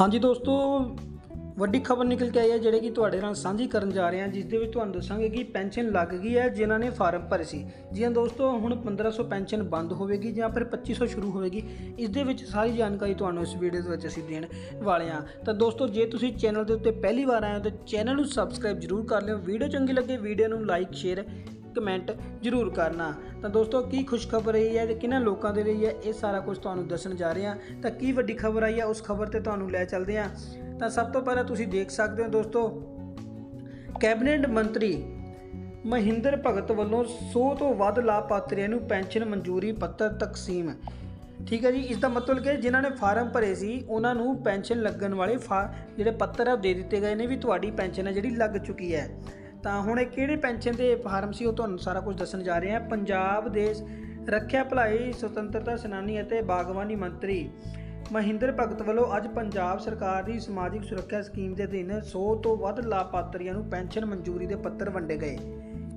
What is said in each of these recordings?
ਹਾਂਜੀ ਦੋਸਤੋ, ਵੱਡੀ ਖਬਰ ਨਿਕਲ ਕੇ ਆਈ ਹੈ ਜਿਹੜੇ ਕਿ ਤੁਹਾਡੇ ਨਾਲ ਸਾਂਝੀ ਕਰਨ ਜਾ ਰਹੇ ਹਾਂ, ਜਿਸ ਦੇ ਵਿੱਚ ਤੁਹਾਨੂੰ ਦੱਸਾਂਗੇ ਕਿ ਪੈਨਸ਼ਨ ਲੱਗ ਗਈ ਹੈ, ਜਿਨ੍ਹਾਂ ਨੇ ਫਾਰਮ ਭਰੇ ਸੀ। ਜੀ ਹਾਂ ਦੋਸਤੋ, ਹੁਣ 1500 ਪੈਨਸ਼ਨ ਬੰਦ ਹੋਵੇਗੀ ਜਾਂ ਫਿਰ 2500 ਸ਼ੁਰੂ ਹੋਵੇਗੀ, ਇਸ ਦੇ ਵਿੱਚ ਸਾਰੀ ਜਾਣਕਾਰੀ ਤੁਹਾਨੂੰ ਇਸ ਵੀਡੀਓ ਦੇ ਵਿੱਚ ਅਸੀਂ ਦੇਣ ਵਾਲੇ ਹਾਂ। ਤਾਂ ਦੋਸਤੋ, ਜੇ ਤੁਸੀਂ ਚੈਨਲ ਦੇ ਉੱਤੇ ਪਹਿਲੀ ਵਾਰ ਆਏ ਹੋ, ਤਾਂ ਚੈਨਲ ਨੂੰ ਸਬਸਕ੍ਰਾਈਬ ਜਰੂਰ ਕਰ ਲਿਓ। ਵੀਡੀਓ ਚੰਗੀ ਲੱਗੇ, ਵੀਡੀਓ ਨੂੰ ਲਾਈਕ, ਸ਼ੇਅਰ ਕਮੈਂਟ ਜ਼ਰੂਰ ਕਰਨਾ। ਤਾਂ ਦੋਸਤੋ, ਕੀ ਖੁਸ਼ਖਬਰ ਰਹੀ ਹੈ ਤੇ ਕਿਹਨਾਂ ਲੋਕਾਂ ਦੇ ਲਈ ਹੈ? ਇਹ ਸਾਰਾ ਕੁਝ ਤੁਹਾਨੂੰ ਦੱਸਣ ਜਾ ਰਹੇ ਹਾਂ। ਤਾਂ ਕੀ ਵੱਡੀ ਖਬਰ ਆਈ ਹੈ? ਉਸ ਖਬਰ ਤੇ ਤੁਹਾਨੂੰ ਲੈ ਚੱਲਦੇ ਹਾਂ। ਤਾਂ ਸਭ ਤੋਂ ਪਹਿਲਾਂ ਤੁਸੀਂ ਦੇਖ ਸਕਦੇ ਹੋ ਦੋਸਤੋ, ਕੈਬਨਿਟ ਮੰਤਰੀ ਮਹਿੰਦਰ ਭਗਤ ਵੱਲੋਂ 100 ਤੋਂ ਵੱਧ ਲਾਭਪਾਤਰੀਆਂ ਨੂੰ ਪੈਨਸ਼ਨ ਮਨਜ਼ੂਰੀ ਪੱਤਰ ਤਕਸੀਮ। ਠੀਕ ਹੈ ਜੀ ਇਸ ਦਾ ਮਤਲਬ ਕਿ ਜਿਨ੍ਹਾਂ ਨੇ ਫਾਰਮ ਭਰੇ ਸੀ, ਉਹਨਾਂ ਨੂੰ ਪੈਨਸ਼ਨ ਲੱਗਣ ਵਾਲੇ ਫਾ- ਜਿਹੜੇ ਪੱਤਰ ਆ ਉਹ ਦੇ ਦਿੱਤੇ ਗਏ ਨੇ ਵੀ ਤੁਹਾਡੀ ਪੈਨਸ਼ਨ ਹੈ ਜਿਹੜੀ ਲੱਗ ਚੁੱਕੀ ਹੈ। ਤਾਂ ਹੁਣ ਇਹ ਕਿਹੜੇ ਪੈਨਸ਼ਨ ਦੇ ਫਾਰਮ ਸੀ ਉਹ ਤੁਹਾਨੂੰ ਸਾਰਾ ਕੁਝ ਦੱਸਣ ਜਾ ਰਹੇ ਹਾਂ। ਪੰਜਾਬ ਦੇ ਰੱਖਿਆ ਭਲਾਈ, ਸੁਤੰਤਰਤਾ ਸੈਨਾਨੀ ਅਤੇ ਬਾਗਬਾਨੀ ਮੰਤਰੀ ਮਹਿੰਦਰ ਭਗਤ ਵੱਲੋਂ ਅੱਜ ਪੰਜਾਬ ਸਰਕਾਰ ਦੀ ਸਮਾਜਿਕ ਸੁਰੱਖਿਆ ਸਕੀਮ ਦੇ ਅਧੀਨ 100 ਤੋਂ ਵੱਧ ਲਾਭਪਾਤਰੀਆਂ ਨੂੰ ਪੈਨਸ਼ਨ ਮਨਜ਼ੂਰੀ ਦੇ ਪੱਤਰ ਵੰਡੇ ਗਏ।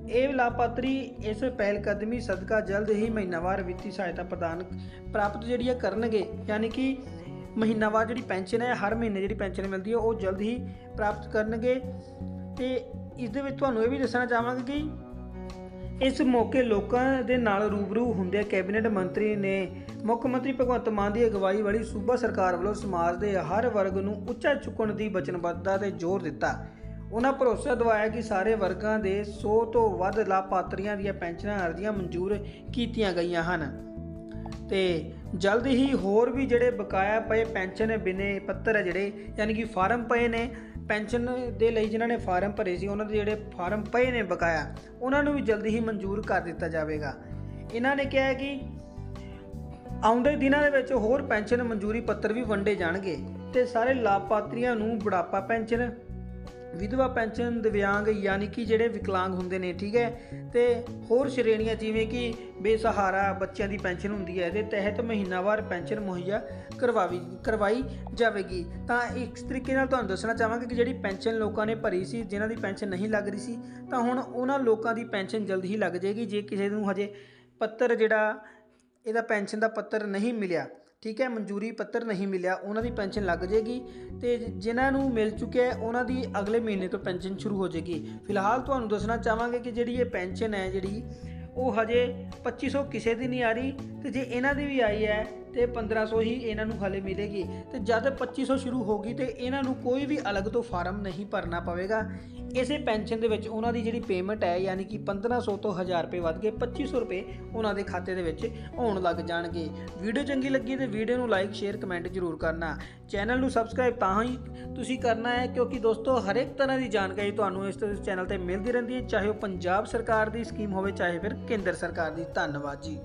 ਇਹ ਲਾਭਪਾਤਰੀ ਇਸ ਪਹਿਲ ਕਦਮੀ ਸਦਕਾ ਜਲਦ ਹੀ ਮਹੀਨਾਵਾਰ ਵਿੱਤੀ ਸਹਾਇਤਾ ਪ੍ਰਦਾਨ ਪ੍ਰਾਪਤ ਜਿਹੜੀ ਹੈ ਕਰਨਗੇ। ਯਾਨੀ ਕਿ ਮਹੀਨਾਵਾਰ ਜਿਹੜੀ ਪੈਨਸ਼ਨ ਹੈ, ਹਰ ਮਹੀਨੇ ਜਿਹੜੀ ਪੈਨਸ਼ਨ ਮਿਲਦੀ ਹੈ, ਉਹ ਜਲਦ ਹੀ ਪ੍ਰਾਪਤ ਕਰਨਗੇ। ਤੇ ਇਸ ਦੇ ਵਿੱਚ ਤੁਹਾਨੂੰ ਇਹ ਵੀ ਦੱਸਣਾ ਚਾਹਾਂਗੇ ਕਿ ਇਸ ਮੌਕੇ ਲੋਕਾਂ ਦੇ ਨਾਲ ਰੂਬਰੂ ਹੁੰਦੇ ਕੈਬਨਿਟ ਮੰਤਰੀ ਨੇ ਮੁੱਖ ਮੰਤਰੀ ਭਗਵੰਤ ਮਾਨ ਦੀ ਅਗਵਾਈ ਵਾਲੀ ਸੂਬਾ ਸਰਕਾਰ ਵੱਲੋਂ ਸਮਾਜ ਦੇ ਹਰ ਵਰਗ ਨੂੰ ਉੱਚਾ ਚੁੱਕਣ ਦੀ ਵਚਨਬੱਧਤਾ ਤੇ ਜ਼ੋਰ ਦਿੱਤਾ। ਉਹਨਾਂ ਭਰੋਸਾ ਦਿਵਾਇਆ ਕਿ ਸਾਰੇ ਵਰਗਾਂ ਦੇ 100 ਤੋਂ ਵੱਧ ਲਾਭਪਾਤਰੀਆਂ ਦੀਆਂ ਪੈਨਸ਼ਨਾਂ ਅਰਜ਼ੀਆਂ ਮਨਜ਼ੂਰ ਕੀਤੀਆਂ ਗਈਆਂ ਹਨ। ਤੇ ਜਲਦ ਹੀ ਹੋਰ ਵੀ ਜਿਹੜੇ ਬਕਾਇਆ ਪਏ ਪੈਨਸ਼ਨ ਬਿਨੇ ਪੱਤਰ ਹੈ ਜਿਹੜੇ, ਯਾਨੀ ਕਿ ਫਾਰਮ ਪਏ ਨੇ, ਪੈਨਸ਼ਨ ਦੇ ਲਈ ਜਿਨ੍ਹਾਂ ਨੇ ਫਾਰਮ ਭਰੇ ਸੀ, ਉਹਨਾਂ ਦੇ ਜਿਹੜੇ ਫਾਰਮ ਪਏ ਨੇ ਬਕਾਇਆ, ਉਹਨਾਂ ਨੂੰ ਵੀ ਜਲਦੀ ਹੀ ਮਨਜ਼ੂਰ ਕਰ ਦਿੱਤਾ ਜਾਵੇਗਾ। ਇਹਨਾਂ ਨੇ ਕਿਹਾ ਹੈ ਕਿ ਆਉਂਦੇ ਦਿਨਾਂ ਦੇ ਵਿੱਚ ਹੋਰ ਪੈਨਸ਼ਨ ਮਨਜ਼ੂਰੀ ਪੱਤਰ ਵੀ ਵੰਡੇ ਜਾਣਗੇ ਤੇ ਸਾਰੇ ਲਾਭਪਾਤਰੀਆਂ ਨੂੰ ਬੁਢਾਪਾ ਪੈਨਸ਼ਨ ਵਿਧਵਾ ਪੈਨਸ਼ਨ ਦਿਵਿਆਂਗ ਯਾਨੀ ਕਿ ਜਿਹੜੇ ਵਿਕਲਾਂਗ ਹੁੰਦੇ ਨੇ, ਠੀਕ ਹੈ? ਤੇ ਹੋਰ ਸ਼੍ਰੇਣੀਆਂ ਜਿਵੇਂ ਕਿ ਬੇਸਹਾਰਾ ਬੱਚਿਆਂ ਦੀ ਪੈਨਸ਼ਨ ਹੁੰਦੀ ਹੈ, ਇਹਦੇ ਤਹਿਤ ਮਹੀਨਾਵਾਰ ਪੈਨਸ਼ਨ ਮੁਹੱਈਆ ਕਰਵਾਵੀ, ਕਰਵਾਈ ਜਾਵੇਗੀ। ਤਾਂ ਇਸ ਤਰੀਕੇ ਨਾਲ ਤੁਹਾਨੂੰ ਦੱਸਣਾ ਚਾਹਾਂਗੇ ਕਿ ਜਿਹੜੀ ਪੈਨਸ਼ਨ ਲੋਕਾਂ ਨੇ ਭਰੀ ਸੀ, ਜਿਨ੍ਹਾਂ ਦੀ ਪੈਨਸ਼ਨ ਨਹੀਂ ਲੱਗ ਰਹੀ ਸੀ, ਤਾਂ ਹੁਣ ਉਹਨਾਂ ਲੋਕਾਂ ਦੀ ਪੈਨਸ਼ਨ ਜਲਦ ਹੀ ਲੱਗ ਜਾਏਗੀ, ਜੇ ਕਿਸੇ ਨੂੰ ਹਜੇ ਪੱਤਰ ਜਿਹੜਾ, ਇਹਦਾ ਪੈਨਸ਼ਨ ਦਾ ਪੱਤਰ ਨਹੀਂ ਮਿਲਿਆ। ਠੀਕ ਹੈ, ਮਨਜ਼ੂਰੀ ਪੱਤਰ ਨਹੀਂ ਮਿਲਿਆ, ਉਹਨਾਂ ਦੀ ਪੈਨਸ਼ਨ ਲੱਗ ਜਾਏਗੀ ਤੇ ਜਿਨ੍ਹਾਂ ਨੂੰ ਮਿਲ ਚੁੱਕਿਆ ਉਹਨਾਂ ਦੀ ਅਗਲੇ ਮਹੀਨੇ ਤੋਂ ਪੈਨਸ਼ਨ ਸ਼ੁਰੂ ਹੋ ਜਾਏਗੀ। ਫਿਲਹਾਲ ਤੁਹਾਨੂੰ ਦੱਸਣਾ ਚਾਹਾਂਗੇ ਕਿ ਜਿਹੜੀ ਇਹ ਪੈਨਸ਼ਨ ਹੈ ਜਿਹੜੀ, ਉਹ ਹਜੇ 2500 ਕਿਸੇ ਦੀ ਨਹੀਂ ਆ ਰਹੀ ਤੇ ਜੇ ਇਹਨਾਂ ਦੀ ਵੀ ਆਈ ਹੈ ਤੇ 1500 ਹੀ ਇਹਨਾਂ ਨੂੰ ਹਲੇ ਮਿਲੇਗੀ। ਤੇ ਜਦ 2500 ਸ਼ੁਰੂ ਹੋਗੀ ਤੇ ਇਹਨਾਂ ਨੂੰ ਕੋਈ ਵੀ ਅਲੱਗ ਤੋਂ ਫਾਰਮ ਨਹੀਂ ਭਰਨਾ ਪਵੇਗਾ। ਇਸੇ ਪੈਨਸ਼ਨ ਦੇ ਵਿੱਚ ਉਹਨਾਂ ਦੀ ਜਿਹੜੀ ਪੇਮੈਂਟ ਹੈ, ਯਾਨੀ ਕਿ 1500 ਤੋਂ 1000 ਰੁਪਏ ਵੱਧ ਕੇ 2500 ਰੁਪਏ ਉਹਨਾਂ ਦੇ ਖਾਤੇ ਦੇ ਵਿੱਚ ਆਉਣ ਲੱਗ ਜਾਣਗੇ। ਵੀਡੀਓ ਚੰਗੀ ਲੱਗੀ ਤੇ ਵੀਡੀਓ ਨੂੰ ਲਾਈਕ ਸ਼ੇਅਰ ਕਮੈਂਟ ਜ਼ਰੂਰ ਕਰਨਾ। ਚੈਨਲ ਨੂੰ ਸਬਸਕ੍ਰਾਈਬ ਤਾਂ ਹੀ ਤੁਸੀਂ ਕਰਨਾ ਹੈ, ਕਿਉਂਕਿ ਦੋਸਤੋ ਹਰ ਇੱਕ ਤਰ੍ਹਾਂ ਦੀ ਜਾਣਕਾਰੀ ਤੁਹਾਨੂੰ ਇਸ ਚੈਨਲ ਤੇ ਮਿਲਦੀ ਰਹਿੰਦੀ ਹੈ। ਚਾਹੇ ਉਹ ਪੰਜਾਬ ਸਰਕਾਰ ਦੀ ਸਕੀਮ ਹੋਵੇ, ਚਾਹੇ ਫਿਰ ਕੇਂਦਰ ਸਰਕਾਰ ਦੀ। ਧੰਨਵਾਦ ਜੀ।